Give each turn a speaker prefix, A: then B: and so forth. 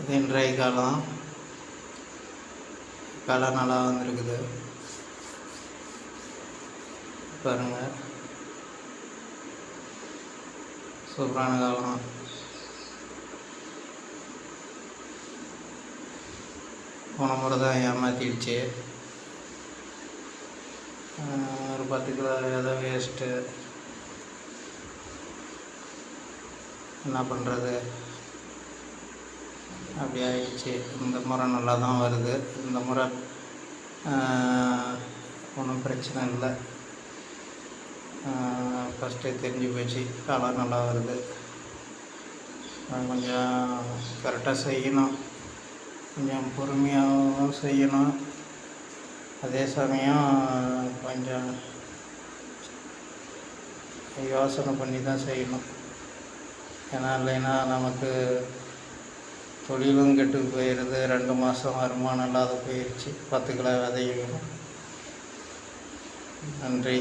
A: இது இன்றைய காலம் கலர் நல்லா வந்திருக்குது. பாருங்கள் சூப்பரான காலம் போன முறை தான் ஏமாற்றிடுச்சு ஒரு பத்து கிலோ விதை வேஸ்ட்டு என்ன பண்ணுறது அப்படி ஆயிடுச்சு இந்த முறை நல்லா தான் வருது. இந்த முறை ஒன்றும் பிரச்சனை இல்லை. ஃபஸ்ட்டே தெரிஞ்சு போச்சு. கலர் நல்லா வருது. கொஞ்சம் கரெக்டாக செய்யணும். கொஞ்சம் பொறுமையாகவும் செய்யணும். அதே சமயம் கொஞ்சம் யோசனை பண்ணி தான் செய்யணும். ஏன்னா இல்லைன்னா நமக்கு தொழிலும் கெட்டு போயிடுது ரெண்டு மாதம் வருமானம் இல்லாத போயிடுச்சு பத்து கிலோ விதையும். நன்றி.